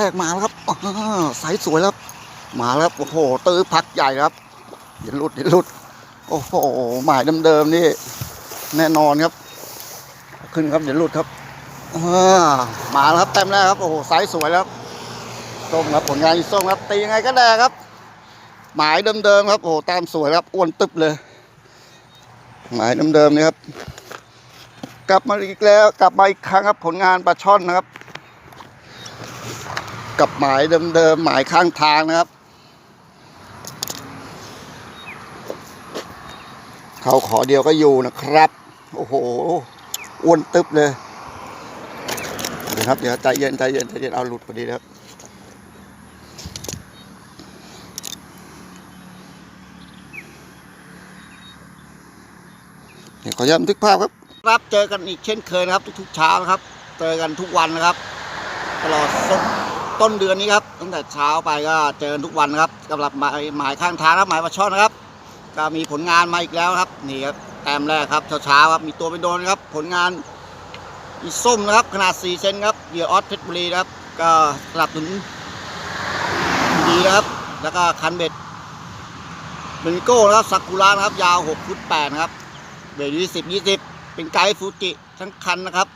รับแต้มแรกมาแล้วครับอ้าวสายสวยแล้วมาแล้วโอ้โหตื้อพักใหญ่ครับอย่าหลุดอย่าหลุด โอ้โหหมายเดิมๆนี่ แน่นอนครับ ขึ้นครับอย่าหลุดครับมาแล้วครับแต้มแรกครับโอ้โหสายสวยแล้วส้มครับผลงานอีส้มครับตียังไงก็ได้ครับ หมายเดิมๆครับโอ้โหตามสวยครับอ้วนตึบเลย หมายเดิมๆนี่ครับ กลับมาอีกแล้วกลับมาอีกครั้งครับผลงานปลาช่อนนะครับ กับหมายเดิมๆหมายข้างทางนะครับ เขาขอเดียวก็อยู่นะครับ โอ้โหอ้วนตึบเลยเดี๋ยวครับเดี๋ยวใจเย็นใจเย็นใจเย็นเอาหลุดพอดีนะครับเดี๋ยวขอย้ำทึกภาพครับ ครับเจอกันอีกเช่นเคยนะครับ ทุกๆเช้านะครับ เจอกันทุกวันนะครับ ตลอดต้นเดือนนี้ครับตั้งแต่เช้าไปก็เจอทุกวันครับสำหรับหมายหมายข้างทางครับหมายปลาช่อนนะครับ ก็มีผลงานมาอีกแล้วครับนี่ครับแต้มแรกครับเช้าๆครับมีตัวไปโดนครับ ผลงานอีส้มนะครับขนาด 4 เซนครับเหยื่อออสเพชรบุรีนะครับ ก็สลับถึงดีนะครับ แล้วก็คันเบ็ดเบนโก้นะครับซากุระนะครับ ยาว6ฟุต8ครับเบรยี่สิบยี่สิบเป็นไกด์ฟูจิทั้งคันนะครับ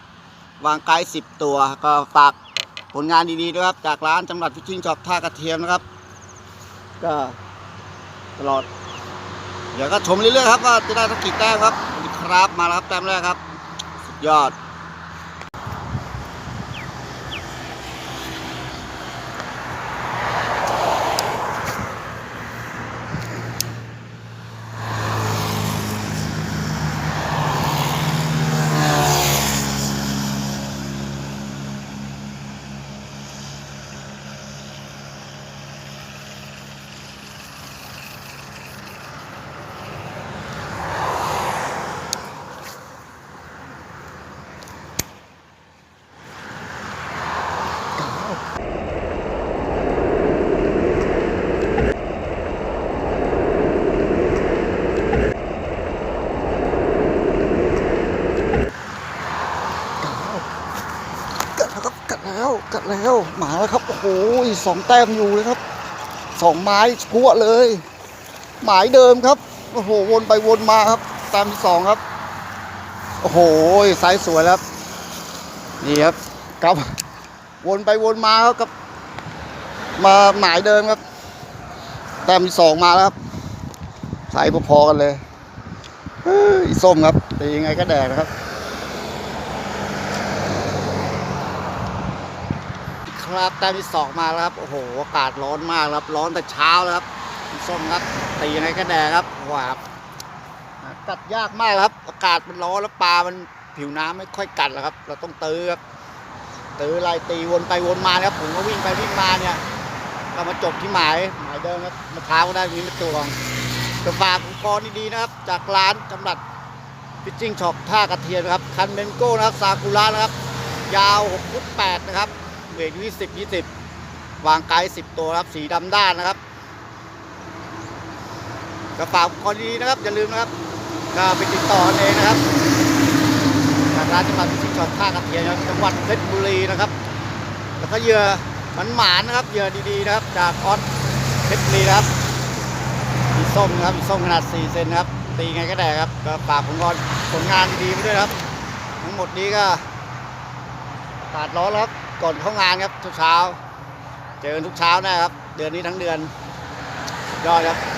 วางไกด์สิบตัวก็ฝาก ผลงานดีๆด้วยครับ จากร้านจำหลัดฟิชชิ่งช็อปท่ากระเทียมนะครับ ก็ตลอด เดี๋ยวก็ชมเรื่อยๆครับว่าจะได้สักกี่แต้มครับ ครับมาแล้วครับแต้มแรกครับ สุดยอด แล้วหมาแล้วครับโอ้โหสองแต้มอยู่เลยครับสองไม้พัวเลย หมายเดิมครับโอ้โหวนไปวนมาครับแต้มที่สองครับ โอ้โหไซส์สวยครับนี่ครับครับวนไปวนมาครับกับ มาหมายเดิมครับแต้มที่สองมาแล้วครับไซส์พอๆกันเลยเฮ้ยส้มครับตียังไงก็แดกนะครับ ครับแต้มที่สองมาแล้วครับโอ้โหอากาศร้อนมากครับร้อนแต่เช้าแล้วครับส้มครับตียังไงก็แดครับหวาวกัดยากมากครับ อากาศมันร้อนแล้วปลามันผิวน้ำไม่ค่อยกัดหรอกครับ เราต้องตื้อครับตื้อไล่ตีวนไปวนมาครับผมก็วิ่งไปวิ่งมาเนี่ยก็มาจบที่หมายหมายเดิมครับมาเท้าก็ได้มีมาตัวกระฝากอุปกรณ์ดีๆนะครับ จากร้านจำหลัดฟิชชิ่งช็อปท่ากระเทียมนครับคันเบนโก้นะครับซากุระนะครับ ยาว6ฟุต8นะครับ เวทยี่สิบยี่สิบวางไกด์สิบตัวครับสีดำด้านนะครับกระเป๋าคอดีนะครับ อย่าลืมนะครับก็ไปติดต่อเองนะครับร้านจังหวัดพิชิตช็อปท่ากระเทียมนจังหวัดเพชรบุรีนะครับ แล้วก็เหยื่อหมันหมานนะครับเหยื่อดีๆนะครับ จากออสเพชรบุรีนะครับมีส้มนะครับมีส้มขนาด 4 เซนนะครับ ตีไงก็ได้ครับ ก็ฝากผลงานผลงานดีๆไปด้วยนะครับ ทั้งหมดนี้ก็อากาศร้อแล้วครับ ก่อนเข้างานครับทุกเช้า เจอกันทุกเช้านะครับ เดือนนี้ทั้งเดือนยอดครับ